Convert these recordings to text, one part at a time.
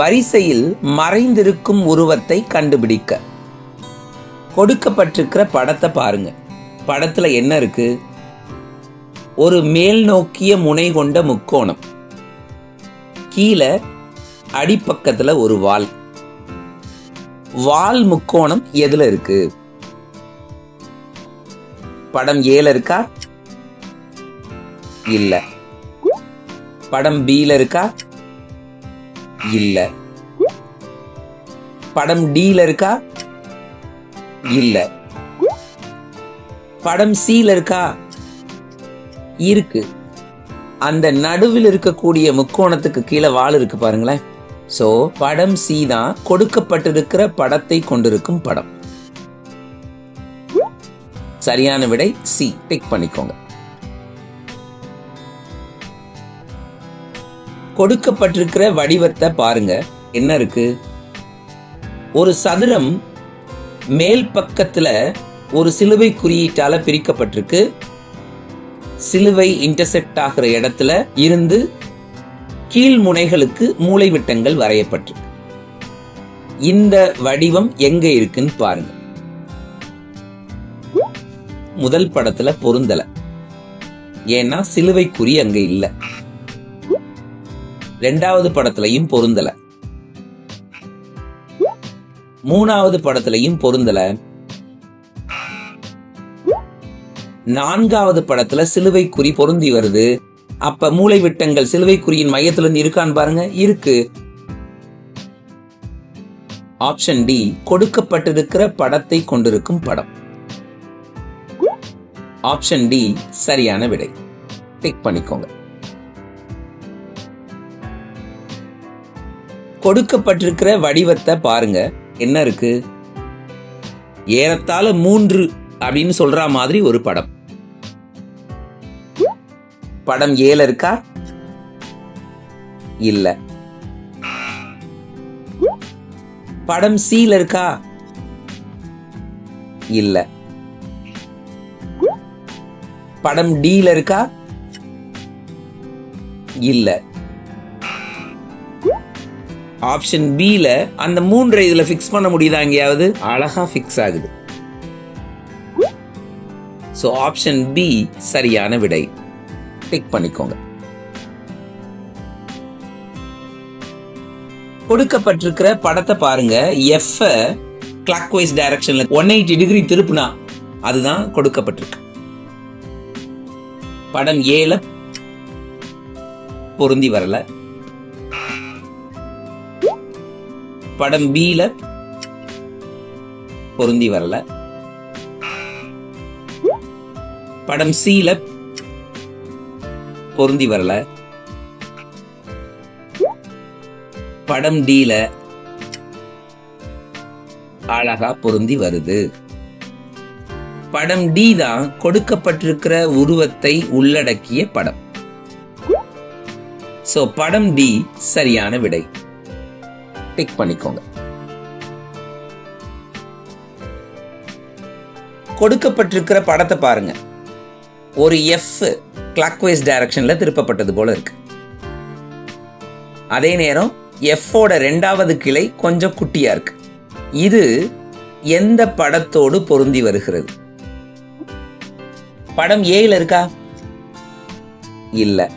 வரிசையில் மறைந்திருக்கும் உருவத்தை கண்டுபிடிக்க. கொடுக்கப்பட்டிருக்கிற படத்தை பாருங்க. படத்துல என்ன இருக்கு? ஒரு மேல் நோக்கிய முனை கொண்ட முக்கோணம். கீழே அடிப்பக்கத்துல ஒரு வால். வால் முக்கோணம் எதுல இருக்கு? படம் ஏல இருக்கா? இல்ல. படம் பில இருக்கா? இல்ல. படம் டில இருக்கா? இல்ல. படம் சில இருக்கா? இருக்கு. அந்த நடுவில் இருக்கக்கூடிய முக்கோணத்துக்கு கீழே வால் இருக்கு பாருங்களேன். சோ படம் சி தான் கொடுக்கப்பட்டிருக்கிற படத்தை கொண்டிருக்கும் படம். சரியான விடை சி டிக் பண்ணிக்கோங்க. கொடுக்கப்பட்டிருக்கிற வடிவத்தை பாருங்க. என்ன இருக்கு? ஒரு சதுரம் மேல் பக்கத்துல ஒரு சிலுவை குறியீட்டால பிரிக்கப்பட்டிருக்கு. சிலுவை இன்டர்செக்ட் ஆகிற இடத்துல இருந்து கீழ் முனைகளுக்கு மூளைவிட்டங்கள் வரையப்பட்டிருக்கு. இந்த வடிவம் எங்க இருக்குன்னு பாருங்க. முதல் படத்துல பொருந்தல. ஏன்னா சிலுவை குறி அங்க இல்லை. ரெண்டாவது படத்துலையும் பொருந்தல. மூணாவது படத்துலையும் பொருந்தல. நான்காவது படத்துல சிலுவை குறி பொருந்தி வருது. அப்ப மூளைவிட்டங்கள் சிலுவை குறியின் மையத்துல இருந்து இருக்கான்னு பாருங்க இருக்கு. ஆப்ஷன் டி கொடுக்கப்பட்டிருக்கிற படத்தை கொண்டிருக்கும் படம். ஆப்ஷன் டி சரியான விடை. டிக் பண்ணிக்கோங்க. கொடுக்கப்பட்டிருக்கிற வடிவத்தை பாருங்க. என்ன இருக்கு? ஏறத்தாழ மூன்று அப்படின்னு சொல்ற மாதிரி ஒரு படம். படம் ஏல இருக்கா? இல்ல. படம் சீல இருக்கா? இல்ல. படம் டீல இருக்கா? இல்ல. ஆப்ஷன் பியில் அந்த மூன்றை இதுல ஃபிக்ஸ் பண்ண முடியுதா எங்கேயாவது? அழகா ஃபிக்ஸ் ஆகுது. ஸோ ஆப்ஷன் பி சரியான விடை. டிக் பண்ணிக்கோங்க. கொடுக்கப்பட்டிருக்கிற படத்தை பாருங்க. எஃப் கிளாக் வைஸ் டைரக்ஷன்ல ஒன் எயிட்டி டிகிரி திருப்புனா அதுதான் கொடுக்கப்பட்டிருக்கு. படம் ஏல பொருந்தி வரல. படம் பில பொருந்தி வரல. படம் சில பொருந்தி வரல. படம் டில அழகா பொருந்தி வருது. படம் டி தான் கொடுக்கப்பட்டிருக்கிற உருவத்தை உள்ளடக்கிய படம். சோ படம் டி சரியான விடை. டிக் பண்ணிக்கோங்க. கொடுக்கப்பட்டிருக்கிற படத்தை பாருங்க. ஒரு எஃப் கிளாக்வைஸ் டைரக்ஷன்ல திருப்பப்பட்டது போல இருக்கு. அதே நேரம் எஃப்போட ரெண்டாவது கிளை கொஞ்சம் குட்டியா இருக்கு. இது எந்த படத்தோடு பொருந்தி வருகிறது? படம் ஏல இருக்கா? இல்ல.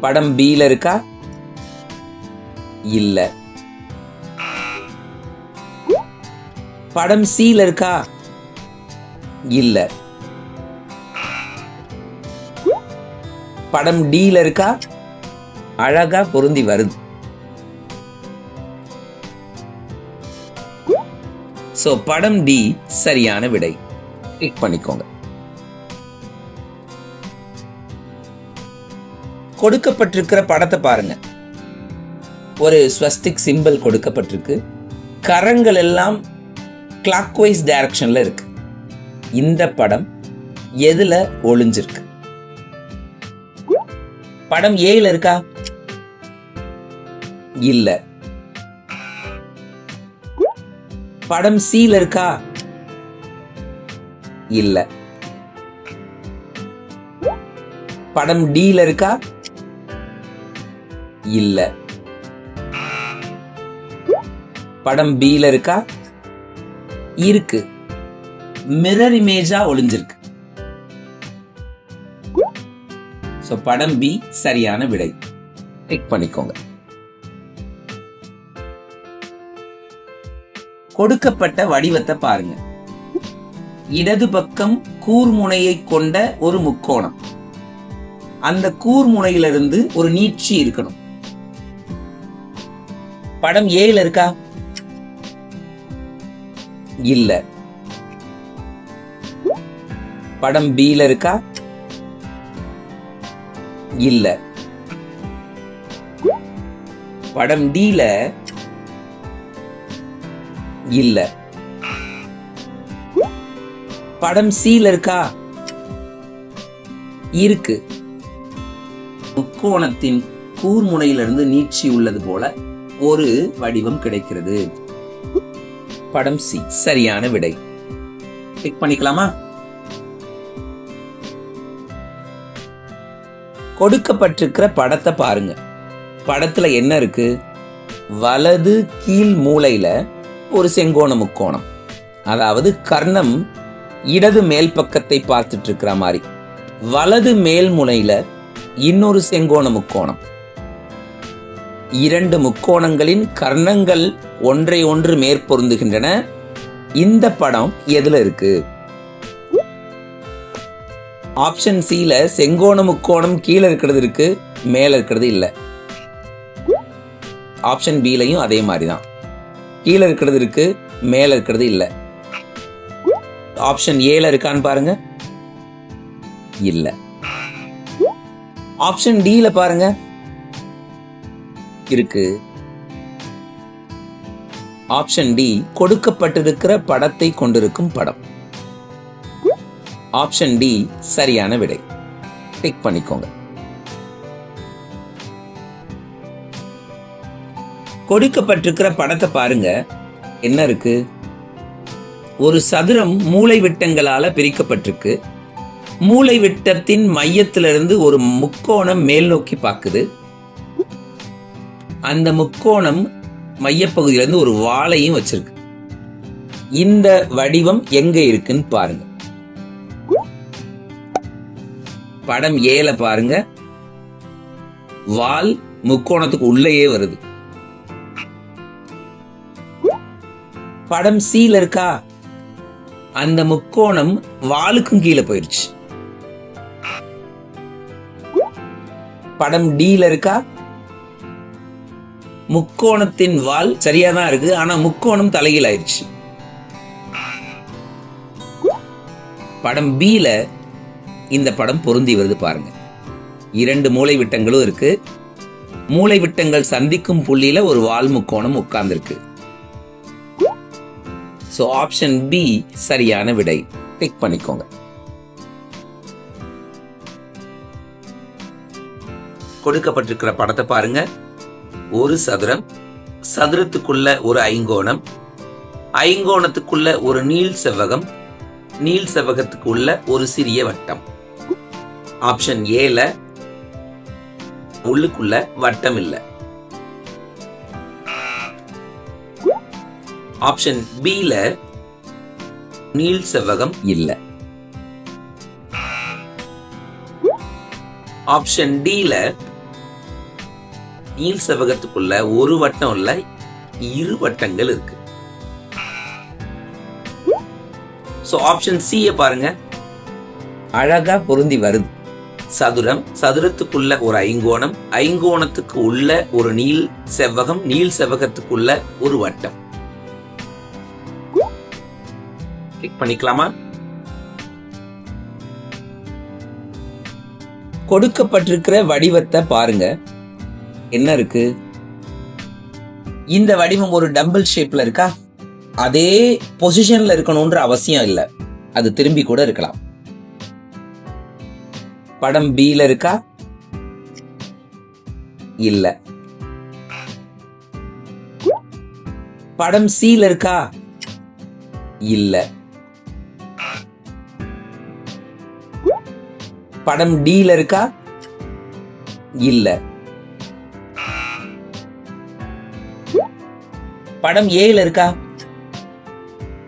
படம் பில இருக்கா? இல்ல. படம் சீல இருக்கா? இல்ல. படம் டீல இருக்கா? அழகா பொருந்தி வருது. சோ படம் டி சரியான விடை. கிளிக் பண்ணிக்கோங்க. கொடுக்கப்பட்டிருக்கிற படத்தை பாருங்க. ஒரு ஸ்வஸ்திக் சிம்பிள் கொடுக்கப்பட்டிருக்கு. கரங்கள் எல்லாம் கிளாக்வைஸ் டைரக்ஷனில் இருக்கு. இந்த படம் எதுல ஒளிஞ்சிருக்கு? படம் ஏயில் இருக்கா? இல்ல. படம் சில இருக்கா? இல்ல. படம் டில இருக்கா? இல்ல. படம் பியில் இருக்கா? இருக்கு. மிரர் இமேஜா ஒளிஞ்சிருக்கு. ஸோ படம் பி சரியான விடை. டிக் பண்ணிக்கோங்க. கொடுக்கப்பட்ட வடிவத்தை பாருங்க. இடது பக்கம் கூர்முனையை கொண்ட ஒரு முக்கோணம். அந்த கூர்முனையிலிருந்து ஒரு நீட்சி இருக்கணும். படம் ஏல இருக்கா? இல்ல. படம் பில இருக்கா? இல்ல. படம் டில இல்ல. படம் சில இருக்கா? இருக்கு. முக்கோணத்தின் கூர்முனையிலிருந்து நீட்சி உள்ளது போல ஒரு வடிவம் கிடைக்கிறது. படம் சி. சரியான விடை. டிக் பண்ணிக்கலாமா? கொடுக்கப்பட்டிருக்கிற படத்தை பாருங்க. படத்துல என்ன இருக்கு? வலது கீழ் மூலையில ஒரு செங்கோண முக்கோணம். அதாவது கர்ணம் இடது மேல் பக்கத்தை பார்த்துட்டு இருக்கிற மாதிரி. வலது மேல் முனையில இன்னொரு செங்கோண முக்கோணம். இரண்டு முக்கோணங்களின் கர்ணங்கள் ஒன்றை ஒன்று மேற்பொருந்துகின்றன. இந்த படம் எதுல இருக்கு? ஆப்ஷன் சில செங்கோணம் முக்கோணம் கீழே இருக்கிறது இருக்கு மேல இருக்கிறது இல்ல. ஆப்ஷன் பிலையும் அதே மாதிரி தான். கீழே இருக்கிறது இருக்கு மேல இருக்கிறது இல்ல. ஆப்ஷன் ஏல இருக்கான்னு பாருங்க. இல்ல. ஆப்ஷன் டில பாருங்க. இருக்கு. ஆப்ஷன் டி கொடுக்கப்பட்டிருக்கிற படத்தை கொண்டிருக்கும் படம். ஆப்ஷன் டி சரியான விடை. டிக் பண்ணிக்கோங்க. கொடுக்கப்பட்டிருக்கிற படத்தை பாருங்க. என்ன இருக்கு? ஒரு சதுரம் மூளை விட்டங்களால பிரிக்கப்பட்டிருக்கு. மூளை விட்டத்தின் மையத்திலிருந்து ஒரு முக்கோணம் மேல் நோக்கி பார்க்குது அந்த முக்கோணம் மையப்பகுதியிலேருந்து ஒரு வாளையும் வச்சிருக்கு. இந்த வடிவம் எங்க இருக்குன்னு பாருங்க. படம் ஏல பாருங்க. வால் முக்கோணத்துக்கு உள்ளேயே வருது. படம் சீல இருக்கா? அந்த முக்கோணம் வாலுக்கும் கீழே போயிருச்சு. படம் டீல இருக்கா? முக்கோணத்தின் வால் சரியா தான் இருக்கு ஆனா முக்கோணம் தலையில் ஆயிடுச்சு படம் பில இந்த படம் பொருந்தி வருது பாருங்க. இரண்டு மூளை விட்டங்களும் இருக்கு. மூளை விட்டங்கள் சந்திக்கும் புள்ளியில ஒரு வால் முக்கோணம் உட்கார்ந்துருக்கு. ஸோ ஆப்ஷன் பி சரியான விடை. டிக் பண்ணிக்கோங்க. கொடுக்கப்பட்டிருக்கிற படத்தை பாருங்க. ஒரு சதுரம் சதுரத்துக்குள்ள ஒரு ஐங்கோணம் ஐங்கோணத்துக்குள்ள ஒரு நீள் செவ்வகம் நீள் செவ்வகத்துக்குள்ள ஒரு சிறிய வட்டம். ஆப்ஷன் ஏல உள்ளுக்குள்ள வட்டம் இல்ல. ஆப்ஷன் பில நீள் செவ்வகம் இல்ல. ஆப்ஷன் டில நீள் செவ்வகத்துக்குள்ள ஒரு வட்டம் இல்லை இரு வட்டங்கள் இருக்கு. ஸோ ஆப்ஷன் சி பாருங்க. அழகா பொருந்தி வருது. சதுரம் சதுரத்துக்குள்ள ஒரு ஐங்கோணம் ஐங்கோணத்துக்கு உள்ள ஒரு நீள் செவ்வகம் நீள் செவ்வகத்துக்குள்ள ஒரு வட்டம். கிளிக் பண்ணிக்கலாமா? கொடுக்கப்பட்டிருக்கிற வடிவத்தை பாருங்க. என்ன இருக்கு? இந்த வடிவம் ஒரு டம்பிள் ஷேப்ல இருக்கா? அதே பொசிஷன்ல இருக்கணும்ன்ற அவசியம் இல்லை. அது திரும்பி கூட இருக்கலாம். படம் பில இருக்கா? இல்ல. படம் சில இருக்கா? இல்ல. படம் டில இருக்கா? இல்ல. படம் ஏல இருக்கா?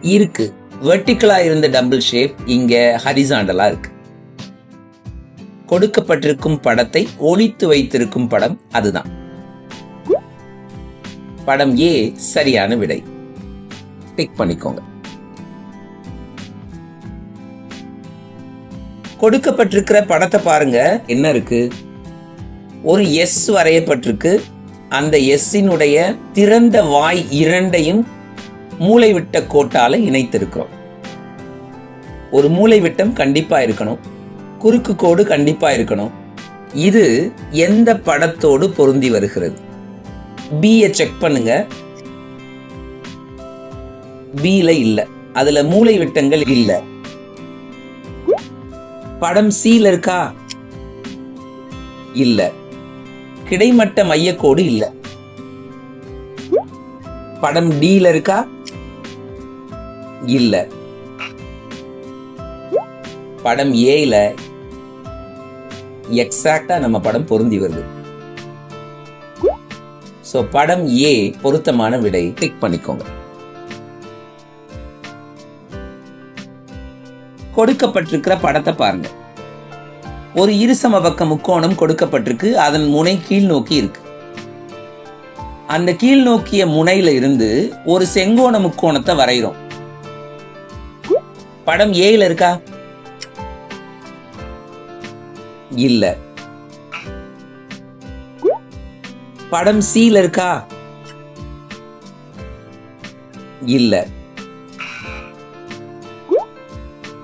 இருக்கு. வெர்டிக்கலா இருந்த டம்பிள் ஷேப் இங்க ஹரிசாண்டலா இருக்கு. கொடுக்கப்பட்டிருக்கும் படத்தை ஒழித்து வைத்திருக்கும் படம் அதுதான். படம் ஏ சரியான விடை. டிக் பண்ணிக்கோங்க. கொடுக்கப்பட்டிருக்கிற படத்தை பாருங்க. என்ன இருக்கு? ஒரு எஸ் வரையப்பட்டிருக்கு. அந்த எஸ்ஸினுடைய திறந்த வாய் இரண்டையும் மூளைவிட்ட கோட்டால இணைத்திருக்கிறோம். ஒரு மூளைவிட்டம் கண்டிப்பா இருக்கணும். குறுக்கு கோடு கண்டிப்பா இருக்கணும். இது எந்த படத்தோடு பொருந்தி வருகிறது? பியை செக் பண்ணுங்க. பில இல்ல. அதுல மூளை விட்டங்கள் இல்ல. படம் சீல இருக்கா? இல்லை. கிடைமட்ட மையக்கோடு இல்ல. படம் டீல இருக்கா? இல்ல. படம் ஏல எக்ஸாக்டா நம்ம படம் பொருந்தி வருது. சோ படம் ஏ பொருத்தமான விடை டிக் பண்ணிக்கோங்க. கொடுக்கப்பட்டிருக்கிற படத்தை பாருங்க. ஒரு இருசம பக்க முக்கோணம் கொடுக்கப்பட்டிருக்கு. அதன் முனை கீழ் நோக்கி இருக்கு. அந்த கீழ் நோக்கிய முனையில இருந்து ஒரு செங்கோண முக்கோணத்தை வரைகிறோம். படம் ஏல இருக்கா? இல்ல. படம் சில இருக்கா? இல்ல.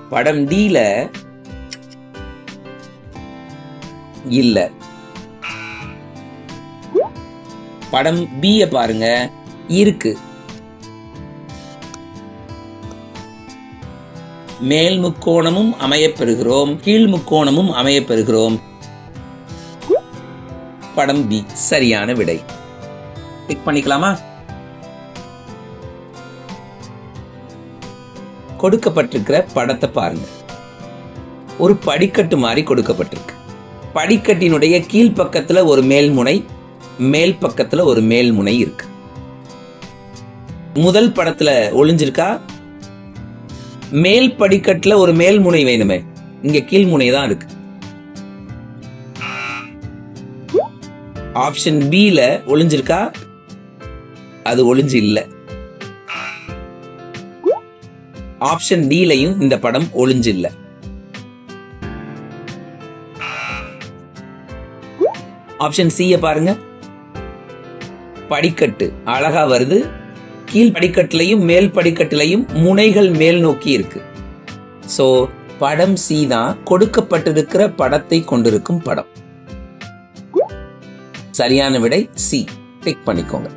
படம் டில இல்ல. படம் பிய பாருங்க. இருக்கு. மேல் முக்கோணமும் அமையப்பெறுகிறோம். கீழ் முக்கோணமும் அமையப்பெறுகிறோம். படம் பி சரியான விடை. டிக் பண்ணிக்கலாமா? கொடுக்கப்பட்டிருக்கிற படத்தை பாருங்க. ஒரு படிக்கட்டு மாதிரி கொடுக்கப்பட்டிருக்கு. படிக்கட்டினுடைய கீழ் ஒரு மேல்முனை மேல் பக்கத்தில் ஒரு மேல்முனை இருக்கு. முதல் படத்தில் ஒளிஞ்சிருக்கா? மேல் படிக்கட்டில் ஒரு மேல்முனை வேணுமே. இங்க கீழ்முனை தான் இருக்கு. ஆப்ஷன் பில ஒளிஞ்சிருக்கா? அது ஒளிஞ்சு இல்லை. ஆப்ஷன் டிலையும் இந்த படம் ஒளிஞ்சு இல்லை. ஆப்ஷன் சியை பாருங்க. படிக்கட்டு. அழகா வருது. கீழ் படிக்கட்டுலையும் மேல் படிக்கட்டுலையும் முனைகள் மேல் நோக்கி இருக்கு. ஸோ படம் சி தான் கொடுக்கப்பட்டிருக்கிற படத்தை கொண்டிருக்கும் படம். சரியான விடை சி டிக் பண்ணிக்கோங்க.